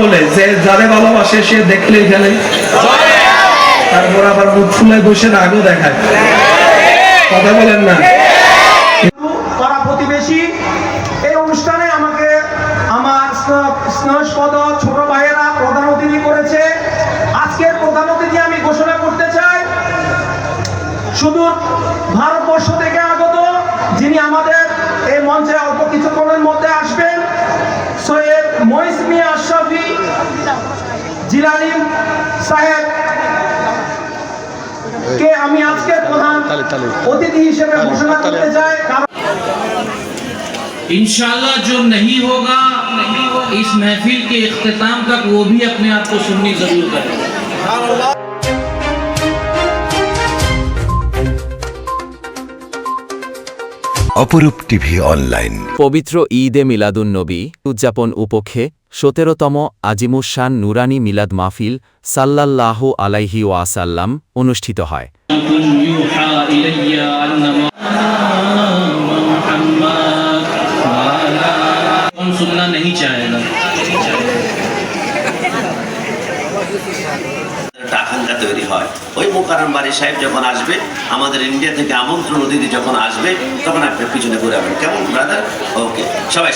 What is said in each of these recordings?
বলে, যে যাদের ভালোবাসে সে দেখলেই গেলে তারপর আবার মুখ ফুলে বসে রাগও দেখায়। কথা বলেন না। اشرفی জিলানি সাহেব কে আমি আজকে প্রধান অতিথি হিসেবে ঘোষণা করতে চাই। انشاءاللہ جو نہیں ہوگا اس محفل کے اختتام تک وہ بھی اپنے آپ کو سننی ضرور کرے گا অপরূপ টিভি অনলাইন। পবিত্র ঈদে মিলাদুন নবী উদযাপন উপক্ষে সতেরোতম আজিমুসান নুরানি মিলাদ মাহফিল সাল্লাল্লাহু আলাইহি ওয়াসাল্লাম অনুষ্ঠিত হয়। মোকারম বাড়ি সাহেব যখন আসবে, আমাদের ইন্ডিয়া থেকে আমন্ত্রণ অতিথি যখন আসবে, তখন আপনি পিছনে ঘুরে যাবেন কেমন ব্রাদার ওকে সবাই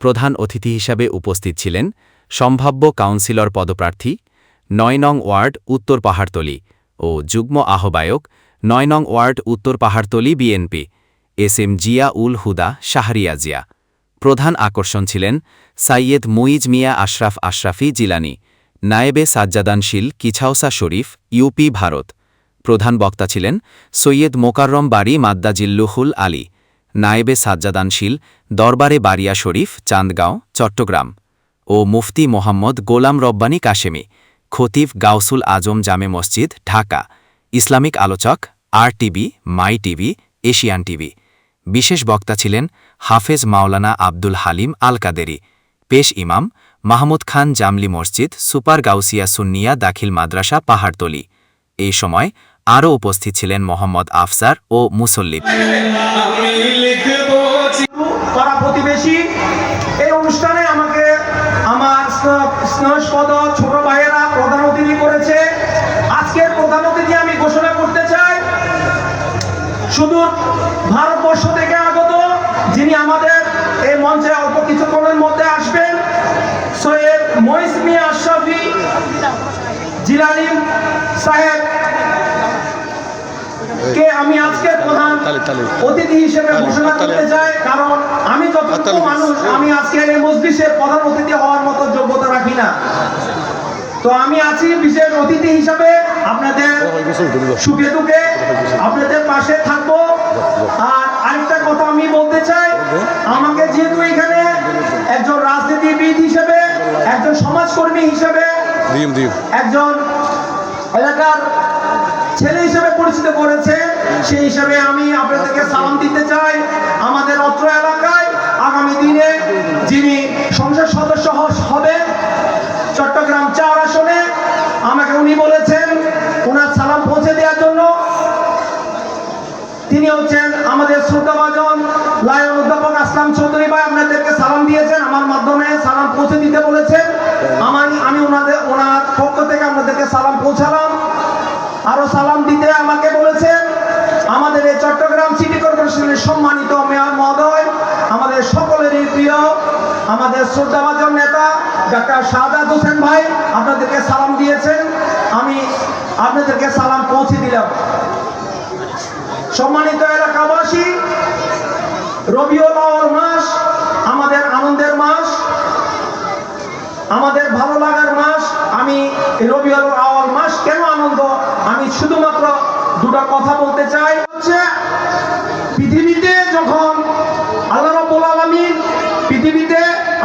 প্রধান অতিথি হিসাবে উপস্থিত ছিলেন সম্ভাব্য কাউন্সিলর পদপ্রার্থী, নয় নং ওয়ার্ড, উত্তর পাহাড়তলি ও যুগ্ম আহ্বায়ক, নয় নং ওয়ার্ড, উত্তর Pahartali BNP, S M Zia ul Huda, Shahria Zia. প্রধান আকর্ষণ ছিলেন সাইয়েদ মুইজ মিয়া আশরাফ আশরাফি জিলানি, নায়েবে সাজ্জাদানশীল কিছাউসা শরীফ, ইউপি ভারত। প্রধান বক্তা ছিলেন সৈয়দ মোকাররম বাড়ি মাদ্দাজিল্লুহুল আলী। নায়েবে সাজ্জাদানশীল দরবারে বারিয়া শরীফ, চান্দগাঁও, চট্টগ্রাম ও মুফতি মোহাম্মদ গোলাম রব্বানী কাশেমি, খতিব গাউসুল আজম জামে মসজিদ, ঢাকা ইসলামিক আলোচক R TV my TV, Asian TV. বিশেষ বক্তা ছিলেন হাফেজ মাওলানা আব্দুল হালিম আল কাদেরি পেশ ইমাম মাহমুদ খান জামলি মসজিদ, সুপার গাউসিয়া সুন্নিয়া দাখিল মাদ্রাসা পাহাড়তলি। এই সময় আরও উপস্থিত ছিলেন মোহাম্মদ আফসার ও মুসল্লিব। পাড়া প্রতিবেশী, এই অনুষ্ঠানে আমাকে আমার ছোট ভাইয়েরা প্রধান অতিথি করেছে। আজকের প্রধান অতিথি আমি ঘোষণা করতে চাই, শুধু ভারতবর্ষ থেকে আগত যিনি আমাদের এই মঞ্চে অল্প মধ্যে আসবেন সাহেব কে আমি আজকে প্রধান অতিথি হিসেবে ঘোষণা করতে চাই কারণ আমি যতটুকু মানুষ আমি আজকের এই মসজিদের প্রধান অতিথি হওয়ার মতো যোগ্যতা রাখি না। তো আমি আছি বিশেষ অতিথি হিসাবে আপনাদের সুখে দুঃখে আপনাদের পাশে থাকব। আর আরেকটা কথা আমি বলতে চাই আমাকে যেহেতু এখানে একজন রাজনীতিবিদ হিসেবে একজন সমাজকর্মী হিসেবে একজন এলাকার ছেলে হিসেবে পরিচিত করেছে, সেই হিসাবে আমি আপনাদেরকে সালাম দিতে চাই আমাদের অত্র এলাকায়। আগামী দিনে যিনি সংসদ সদস্য হবে চট্টগ্রাম চার আসনে, আমাকে উনি বলেছেন ওনার সালাম পৌঁছে দেওয়ার জন্য। তিনি হচ্ছেন আমাদের শ্রোতাভাজন লায়ন অধ্যাপক আসলাম চৌধুরী ভাই, আপনাদেরকে সালাম দিয়েছেন, আমার মাধ্যমে সালাম পৌঁছে দিতে বলেছেন। আমার আমি ওনাদের ওনার পক্ষ থেকে আপনাদেরকে সালাম পৌঁছালাম। আরও সালাম দিতে আমাকে বলেছেন। আমাদের এই চট্টগ্রাম সিটি কর্পোরেশনের সম্মানিত মেয়র মহোদয়, আমাদের সকলেরই প্রিয়, আমাদের শ্রদ্ধাভাজন নেতা ডাক্তার শাহাদ হোসেন ভাই আপনাদেরকে সালাম দিয়েছেন। আমি আপনাদেরকে সালাম পৌঁছে দিলাম। সম্মানিত এলাকাবাসী, রবিউল মাস আমাদের আনন্দের মাস, আমাদের ভালো লাগার মাস। আমি রবিউল আওয়াল মাস কেন আনন্দ আমি শুধুমাত্র দুটো কথা বলতে চাই হচ্ছে পৃথিবীতে যখন আল্লাহ রাব্বুল আলামিন পৃথিবীতে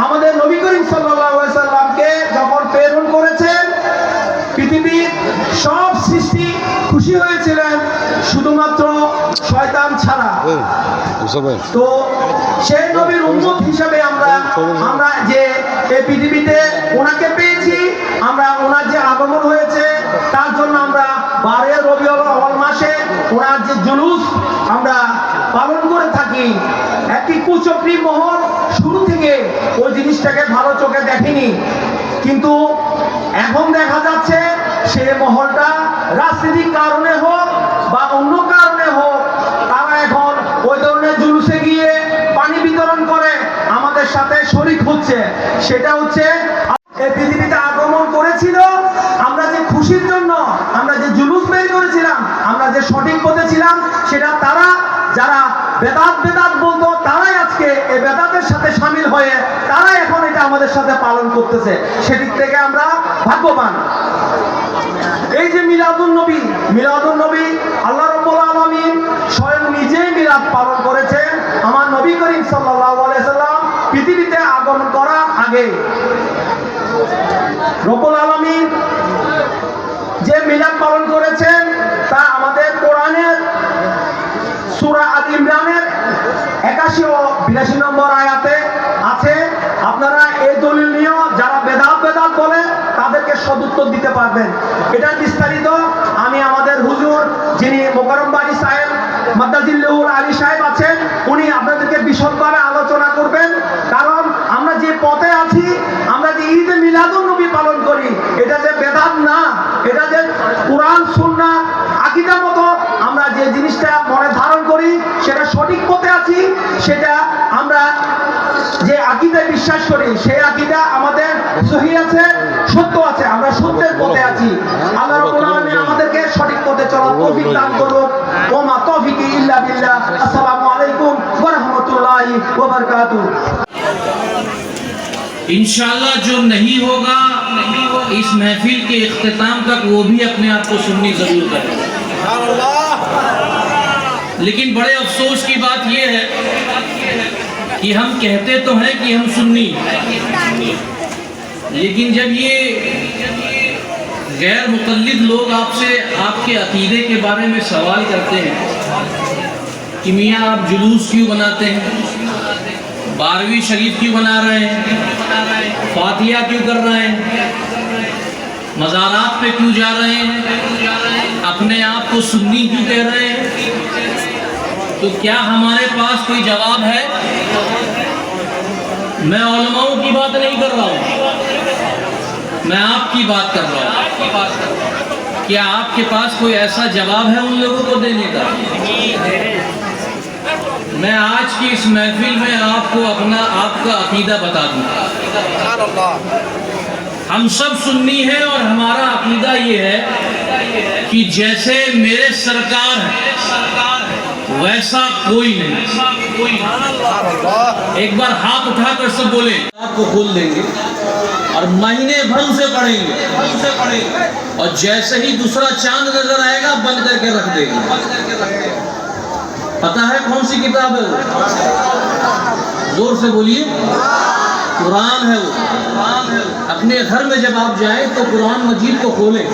আমাদের নবী করিম সাল্লাল্লাহু আলাইহি সাল্লামকে যখন প্রেরণ করেছেন পৃথিবীর সব সৃষ্টি খুশি হয়েছিলেন শুধুমাত্র শয়তান ছাড়া। তো সেই নবীর উন্মত হিসাবে আমরা আমরা যে এই পৃথিবীতে ওনাকে পেয়েছি আমরা ওনার যে আগমন হয়েছে তার জন্য বারে রবিউল আউয়াল মাসে ওনার যে জুলুস, আমরা পালন করে থাকি। একটি কুচক্রি মহল শুরু থেকে ওই জিনিসটাকে ভালো চোখে দেখেনি। কিন্তু এখন দেখা যাচ্ছে সে মহলটা রাজনৈতিক কারণে হোক বা অন্য কারণে হোক, তারা এখন ওই ধরনের জুলুসে গিয়ে পানি বিতরণ করে আমাদের সাথে শরিক হচ্ছে। সেটা হচ্ছে এই পৃথিবীতে আগমন করেছিল আমরা যে খুশির জন্য আমরা যে জুলুস বের করেছিলাম আমরা যে সঠিক পথে ছিলাম, সেটা তারা, যারা বেদাত বেদাত বলতো, তারাই আজকে এই বেদাতের সাথে সামিল হয়ে তারাই এখন এটা আমাদের সাথে পালন করতেছে। সেদিক থেকে আমরা ভাগ্যবান। এই যে মিলাদুন নবী মিলাদুন নবী আল্লাহ রাব্বুল আলামিন স্বয়ং নিজেই মিলাদ পালন করেছেন আমার নবী করিম সাল্লাল্লাহু আলাইহি সাল্লাম পৃথিবীতে আগমন করার আগে। রব্বুল আলামিন যে মিলাদ পালন করেছেন তা আমাদের কোরআনের সূরা আল ইমরানের একাশি ও বিরাশি নম্বর আয়াতে আছে আপনারা এই দলিল নিয়েও যারা বেদাত বেদাত বলে তাদেরকে সদুত্তর দিতে পারবেন। এটার বিস্তারিত আমি আমাদের হুজুর যিনি মোকারম্বাজি সাহেব মাদ্দাজিল্লুল আলী সাহেব আছেন, উনি আপনাদেরকে বিশদভাবে আলোচনা করবেন। কারণ আমরা যে পথে আছি, আমরা যে ঈদ মিলাদুন নবী পালন করি, এটা যে বেদাত না, এটা যে কোরআন সুন্না আকিদা মতো আমরা যে জিনিসটা মনে ধারণ করি, সেটা সঠিক পথে আছি, সেটা আমরা যে আকিদায় বিশ্বাস করি, সেই আকিদা انشاءاللہ جو نہیں ہوگا، اس محفل کے اختتام تک وہ بھی اپنے آپ کو سننی ضرور کرے لیکن بڑے افسوس کی بات یہ ہے کہ ہم کہتے تو ہیں کہ ہم سننی لیکن جب یہ غیر مقلد لوگ آپ سے آپ کے عقیدے کے بارے میں سوال کرتے ہیں کہ میاں آپ جلوس کیوں بناتے ہیں؟ بارہویں شریف کیوں بنا رہے ہیں؟ فاتحہ کیوں کر رہے ہیں؟ مزارات پہ کیوں جا رہے ہیں؟ اپنے آپ کو سنی کیوں کہہ رہے ہیں؟ تو کیا ہمارے پاس کوئی جواب ہے؟ میں علماؤں کی بات نہیں کر رہا ہوں۔ میں آپ کی بات کر رہا ہوں۔ کیا آپ کے پاس کوئی ایسا جواب ہے ان لوگوں کو دینے کا؟ میں آج کی اس محفل میں آپ کو اپنا آپ کا عقیدہ بتا دوں۔ ہم سب سنی ہیں اور ہمارا عقیدہ یہ ہے کہ جیسے میرے سرکار ہیں ویسا کوئی نہیں۔ ایک بار ہاتھ اٹھا کر سب بولیں آپ کو کھول دیں گے اور مہینے بھنگ سے پڑھیں گے۔ اور جیسے ہی دوسرا چاند نظر آئے گا بند کر کے رکھ دیں گے۔ پتا ہے کون سی کتاب ہے؟ زور سے بولیے۔ قرآن ہے وہ۔ اپنے گھر میں جب آپ جائیں تو قرآن مجید کو کھولیں۔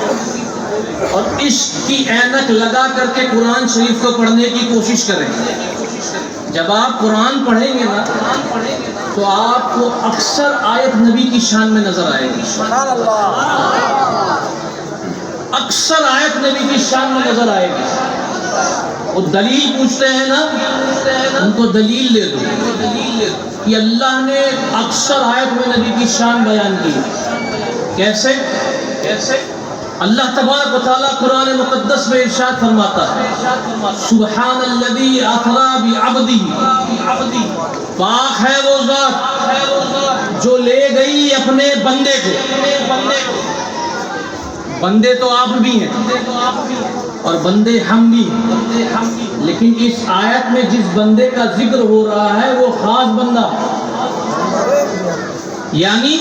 اور عشق کی اینک لگا کر کے قرآن شریف کو پڑھنے کی کوشش کریں۔ جب آپ قرآن پڑھیں گے نا، تو آپ کو اکثر آیت نبی کی شان میں نظر آئے گی۔ اکثر آیت نبی کی شان میں نظر آئے گی۔ وہ دلیل پوچھتے ہیں نا، ان کو دلیل لے دو کہ اللہ نے اکثر آیت میں نبی کی شان بیان کی۔ کیسے؟ کیسے اللہ تبارک و تعالیٰ قرآن مقدس میں ارشاد فرماتا ہے سبحان الذي اثرا بعبدی۔ پاک ہے وہ ذات جو لے گئی اپنے بندے کو۔ بندے تو آپ بھی ہیں اور بندے ہم بھی ہیں۔ لیکن اس آیت میں جس بندے کا ذکر ہو رہا ہے وہ خاص بندہ یعنی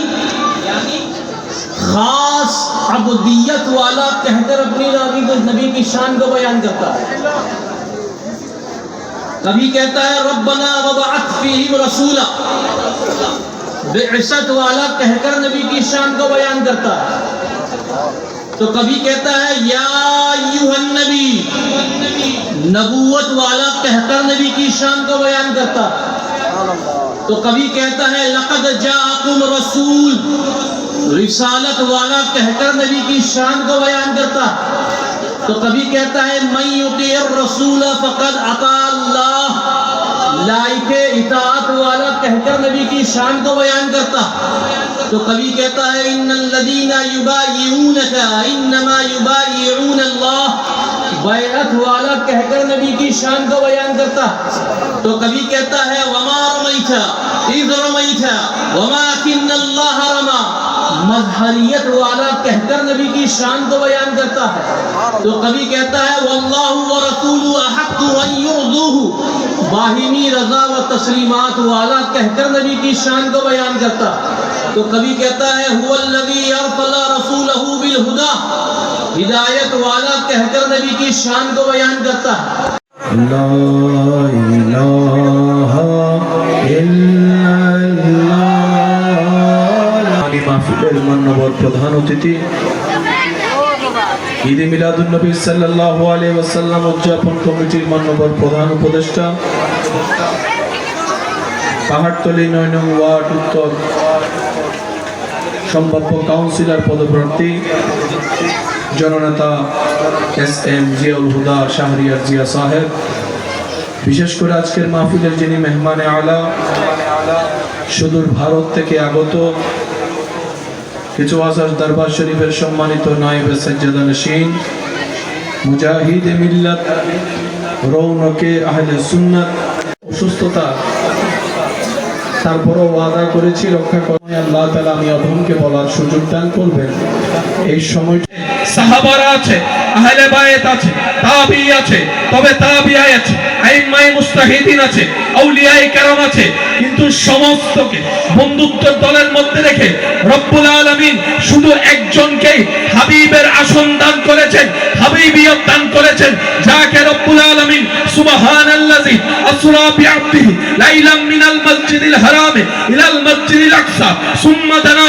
خاص عبدیت والا کہہ کر اپنی نبی کو نبی کی شان کو بیان کرتا ہے۔ کبھی کہتا ہے، ربنا وبعث فیہم رسولا۔ بعثت والا کہہ کر نبی کی شان کو بیان کرتا ہے۔ تو کبھی کہتا ہے، یا نبی نبوت والا کہہ کر نبی کی شان کو بیان کرتا۔ تو کبھی کہتا ہے، لقد جاءکم رسول. رسالت والا کہہ کر نبی کی شان کو بیان کرتا۔ تو کبھی کہتا ہے، من یطیع الرسول فقد عطا اللہ. لائق اطاعت والا کہہ کر نبی کی شان کو بیان کرتا۔ تو کبھی کہتا ہے، ان الذین یبایعونک، انما یبایعون اللہ۔ بیعت والا کہہ کر نبی کی شان کو بیان کرتا۔ تو کبھی کہتا ہے، وما رمیت، اذ رمیت، وما کن اللہ رما۔ مظہریت والا کہہ کر نبی کی شان کو بیان کرتا ہے۔ تو کبھی کہتا ہے، واللہ ورسول احق ان یعذوہ باہمی رضا و تسلیمات والا کہہ کر نبی کی شان کو بیان کرتا ہے۔ تو کبھی کہتا ہے ہوا الذی ارسل رسولہ بالہدا ہدایت والا کہہ کر نبی کی شان کو بیان کرتا ہے۔ لا الہ الا আলী মান্যবর প্রধান অতিথি। ঈদে মিলাদুন্নবী সাল্লাল্লাহু আলাইহি ওয়াসাল্লাম উদযাপন কমিটির মান্যবর প্রধান উপদেষ্টা। পাহাড়তলী নয় নং ওয়ার্ড উত্তর সম্ভাব্য কাউন্সিলর পদপ্রার্থী, জননেতা এস এম জিয়াউল হুদা, শাহরিয়ার জিয়া সাহেব, বিশেষ করে আজকের মাহফিলের যিনি মেহমানে আলা, সুদূর ভারত থেকে আগত কিছু আসার দরবার শরীফের সম্মানিত নায়েবে সজ্জাদা নসীন মুজাহিদ মিল্লাত, রৌনকে আহলে সুন্নাত, অসুস্থতা তারপরও ওয়াদা করেছি, রক্ষা করে আল্লাহ তালা আমি অধমকে বলার সুযোগ দান করবেন। এই সময় সাহাবারা আছে, আহলে বায়েত আছে, তাবি আছে, তবে তাবিআই আছে আইমাই মুস্তাহিদিন আছে, আউলিয়ায়ে কেরাম আছে, কিন্তু সমস্তকে বন্ধুত্বের দলের মধ্যে রেখে রব্বুল আলামিন শুধু একজনকেই হাবিবের আসন দান করেছেন, হাবিবিয়ত দান করেছেন, যাকে রব্বুল আলামিন সুবহানাল্লাযী আসরা বিআবদিহি লাইলাম মিনাল মসজিদিল হারামে ইলাল মসজিদিল আকসা, সুম্মা দানা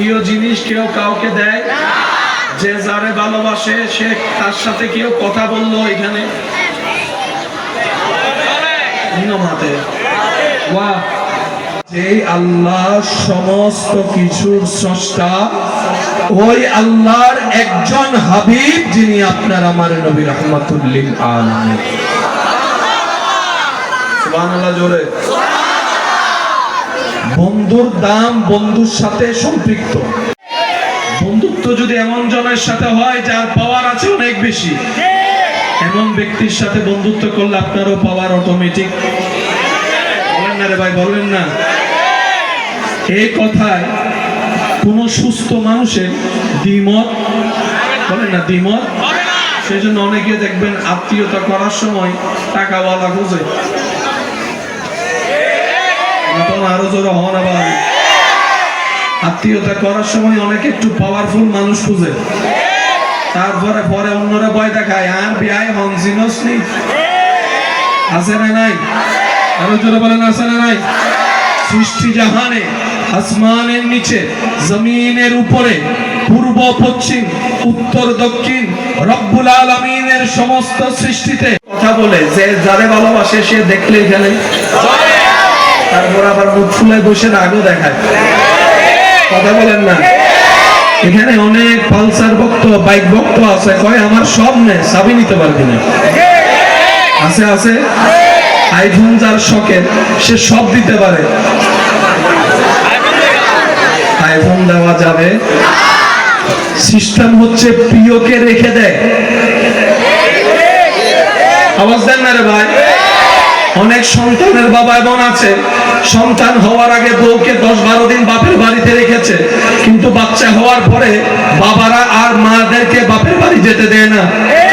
প্রিয় জিনিস কেউ কাউকে দেয়? যে যারে ভালোবাসে, সে তার সাথে কেউ কথা বলল এখানে? আল্লাহ সমস্ত কিছুর স্রষ্টা, ওই আল্লাহর একজন হাবিব যিনি আপনার আমার নবী জোরে। বন্ধুর দাম বন্ধুর সাথে সম্পৃক্ত। বন্ধুত্ব যদি এমন জনের সাথে হয় যার পাওয়ার আছে অনেক বেশি। এমন ব্যক্তির সাথে বন্ধুত্ব করলে আপনারও পাওয়ার অটোমেটিক বলেন না রে ভাই বলবেন না। এই কথায় কোন সুস্থ মানুষের দ্বিমত বলেন না দ্বিমত? সেই জন্য অনেকে দেখবেন আত্মীয়তা করার সময় টাকাওয়ালা খুঁজে আরও জোরে হন আবার আত্মীয়তা করার সময় একটু পাওয়ারফুল মানুষ খুঁজে। তারপরে পরে অন্যরা ভয় দেখায়, আর বিয়ায় হন, জিনস আছে না নাই? আরও জোরে বলেন, আছে না নাই? সৃষ্টি জাহানে, আসমানের নিচে, জমিনের উপরে, পূর্ব, পশ্চিম, উত্তর, দক্ষিণ, রব্বুল আলমিনের সমস্ত সৃষ্টিতে কথা বলে, যে যারে ভালোবাসে সে দেখলেই খেলে তারপর আবার মুখ ফুলে বসে রাগও দেখায়। কথা বলেন না। এখানে অনেক পালসার ভক্ত, বাইক ভক্ত আছে, কয়, আমার সব নেই চাবি নিতে পারবি না। আছে আছে? আইফোন যার শখের, সে সব দিতে পারে। আইফোন দেওয়া যাবে। সিস্টেম হচ্ছে প্রিয়কে রেখে দেয়। আওয়াজ দেন না রে ভাই? অনেক সন্তানের বাবা এমন আছে। সন্তান হওয়ার আগে বউকে দশ বারো দিন বাপের বাড়িতে রেখেছে। কিন্তু বাচ্চা হওয়ার পরে বাবারা আর মাদেরকে বাপের বাড়ি যেতে দেয় না।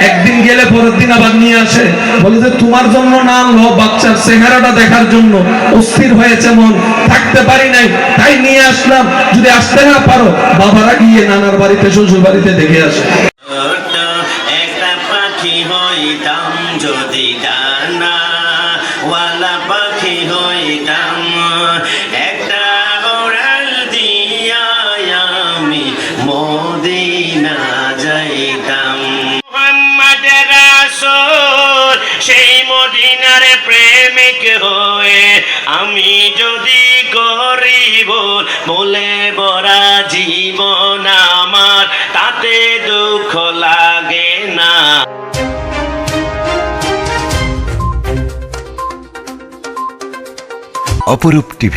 একদিন গেলে পরের দিন আবার নিয়ে আসে। বলে যে, তোমার জন্য না আনলো, বাচ্চার চেহারাটা দেখার জন্য। অস্থির হয়েছে মন। থাকতে পারি নাই, তাই নিয়ে আসলাম। যদি আসতে না পারো, বাবারা গিয়ে নানার বাড়িতে শ্বশুর বাড়িতে দেখে আসে। যদি গরিব বলে বরা জীবন আমার তাতে দুঃখ লাগে না। অপরূপ টিভি